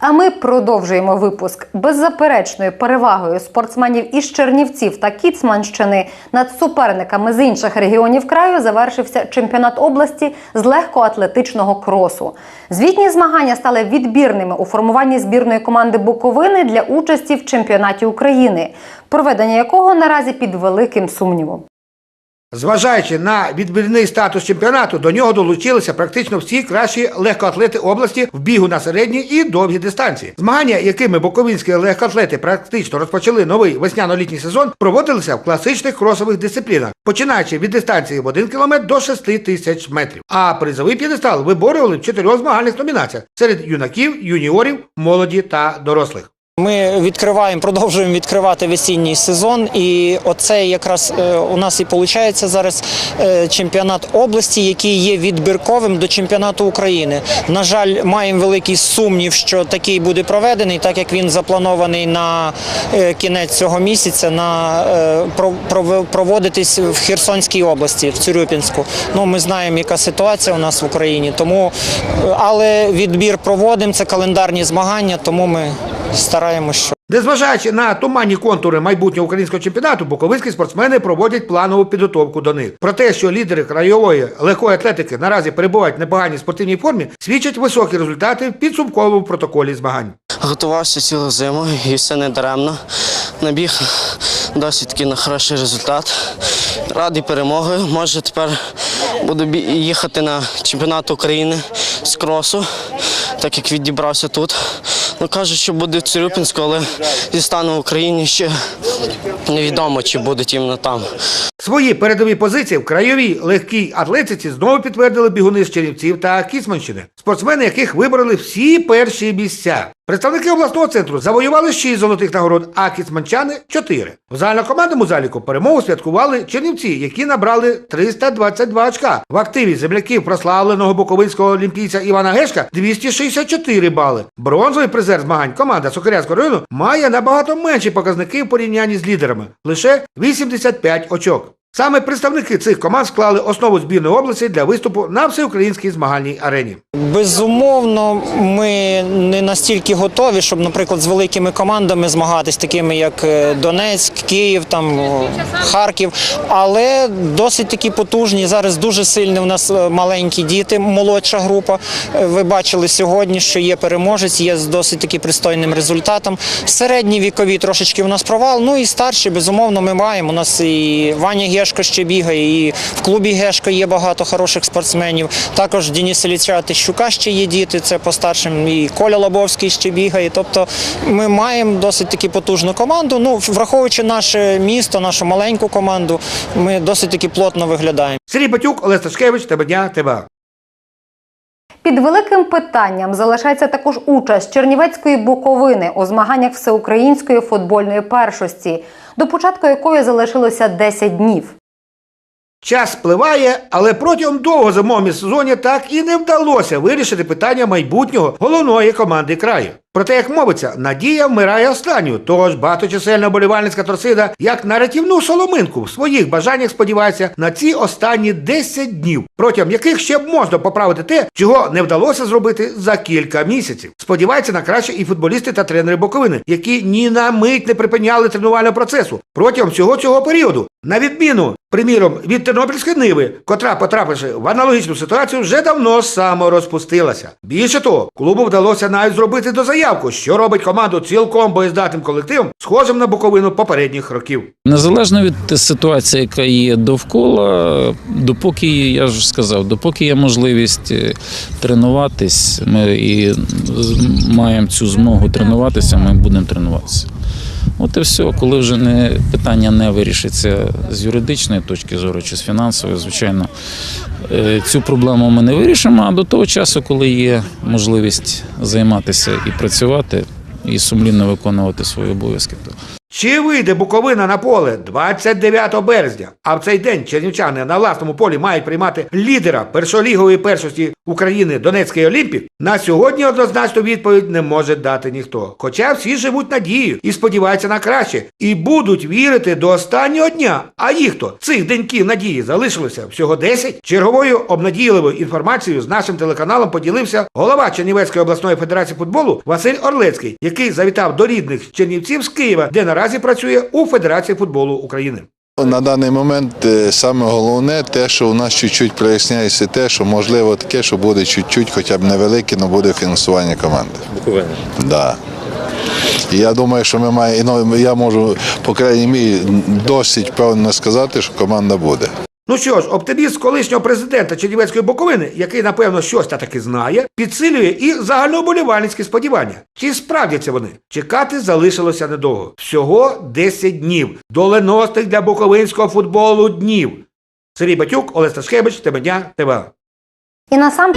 А ми продовжуємо випуск беззаперечною перевагою спортсменів із Чернівців та Кіцманщини над суперниками з інших регіонів краю завершився чемпіонат області з легкоатлетичного кросу. Звітні змагання стали відбірними у формуванні збірної команди Буковини для участі в чемпіонаті України, проведення якого наразі під великим сумнівом. Зважаючи на відбірний статус чемпіонату, до нього долучилися практично всі кращі легкоатлети області в бігу на середні і довгі дистанції. Змагання, якими буковинські легкоатлети практично розпочали новий весняно-літній сезон, проводилися в класичних кросових дисциплінах, починаючи від дистанції в 1 км до 6 тисяч метрів. А призовий п'єдестал виборювали в чотирьох змагальних номінаціях серед юнаків, юніорів, молоді та дорослих. Ми відкриваємо, продовжуємо відкривати весінній сезон, і оце якраз е, у нас і виходить зараз е, чемпіонат області, який є відбірковим до чемпіонату України. На жаль, маємо великий сумнів, що такий буде проведений, так як він запланований на е, кінець цього місяця на проводитись в Херсонській області, в Цюрюпінську. Ну ми знаємо, яка ситуація у нас в Україні, тому але відбір проводимо. Це календарні змагання, тому ми стараємося. що Незважаючи на туманні контури майбутнього українського чемпіонату, буковинські спортсмени проводять планову підготовку до них. Про те, що лідери краєвої легкої атлетики наразі перебувають в непоганій спортивній формі, свідчать високі результати в підсумковому протоколі змагань. Готувався цілу зиму і все не даремно. Набіг досить таки на хороший результат. Радий перемоги. Може тепер буду їхати на чемпіонат України з кросу, так як відібрався тут. Ну кажуть, що буде в Цирюпінську, але зі стану в Україні ще невідомо, чи буде іменно там. Свої передові позиції в краєвій легкій атлетиці знову підтвердили бігуни з Чернівців та Кіцманщини, спортсмени, яких вибрали всі перші місця. Представники обласного центру завоювали 6 золотих нагород, а кіцманчани 4. В загальнокомандному заліку перемогу святкували чернівці, які набрали 322 очка. В активі земляків прославленого буковинського олімпійця Івана Гешка 264 бали. Бронзовий призер змагань команда Сокирянського району має набагато менші показники в порівнянні з лідерами лише 85 очок. Саме представники цих команд склали основу збірної області для виступу на всеукраїнській змагальній арені. Безумовно, ми не настільки готові, щоб, наприклад, з великими командами змагатись, такими як е, Донецьк, Київ, там Харків, але досить такі потужні. Зараз дуже сильні у нас е, маленькі діти, молодша група. Е, Ви бачили сьогодні, що є переможець, є з досить таки пристойним результатом. Середні вікові трошечки у нас провал. Ну і старші, безумовно, ми маємо. У нас і Ваня Гешко ще бігає, і в клубі Гешко є багато хороших спортсменів. Також Дініс Ілліча Тищука ще є діти, це по старшим, і Коля Лобовський ще бігає. Тобто ми маємо досить таки потужну команду. Ну, враховуючи наше місто, нашу маленьку команду, ми досить таки плотно виглядаємо. Сергій Батюк, Олег Сташкевич, тебе дня, тебе. Під великим питанням залишається також участь Чернівецької Буковини у змаганнях всеукраїнської футбольної першості, до початку якої залишилося 10 днів. Час спливає, але протягом довго зимового сезоні так і не вдалося вирішити питання майбутнього головної команди краю. Проте, як мовиться, надія вмирає останньою. Тож багаточисельна болівальницька торсида, як на рятівну соломинку, в своїх бажаннях сподівається на ці останні 10 днів, протягом яких ще б можна поправити те, чого не вдалося зробити за кілька місяців. Сподіваються на краще і футболісти та тренери Боковини, які ні на мить не припиняли тренувального процесу протягом всього цього періоду. На відміну, приміром, від Тернопільської ниви, котра, потрапивши в аналогічну ситуацію, вже давно саморозпустилася. Більше того, клубу вдалося навіть зробити дозаявку, що робить команду цілком боєздатним колективом, схожим на боковину попередніх років. Незалежно від ситуації, яка є довкола, допоки я ж сказав, допоки є можливість е, тренуватись, ми і маємо цю змогу тренуватися, ми будемо тренуватися. От і все, коли вже не питання не вирішиться з юридичної точки зору чи з фінансової, звичайно, е, цю проблему ми не вирішимо. А до того часу, коли є можливість займатися і працювати, і сумлінно виконувати свої обов'язки, то Чи вийде Буковина на поле 29 березня? А в цей день чернівчани на власному полі мають приймати лідера першолігової першості України Донецький Олімпік, на сьогодні однозначну відповідь не може дати ніхто. Хоча всі живуть надією і сподіваються на краще, і будуть вірити до останнього дня. А їх то цих деньків надії залишилося всього 10. Черговою обнадійливою інформацією з нашим телеканалом поділився голова Чернівецької обласної федерації футболу Василь Орлецький, який завітав до рідних чернівців з Києва, де наразі працює у Федерації футболу України. На даний момент е, саме головне те, що у нас чуть-чуть проясняється те, що можливо таке, що буде чуть-чуть, хоча б невелике, але буде фінансування команди. Буквально. Да. І я думаю, що ми маємо, ну, я можу, по крайній мірі, досить певно сказати, що команда буде. Ну що ж, оптиміст колишнього президента Чернівецької Буковини, який напевно щось та таки знає, підсилює і загальнооболівальницькі сподівання. Чи справдяться вони? Чекати залишилося недовго. Всього 10 днів. Доленосних для буковинського футболу днів. Сергій Батюк, Олег Сташкевич, Теменя, ТВА. І насам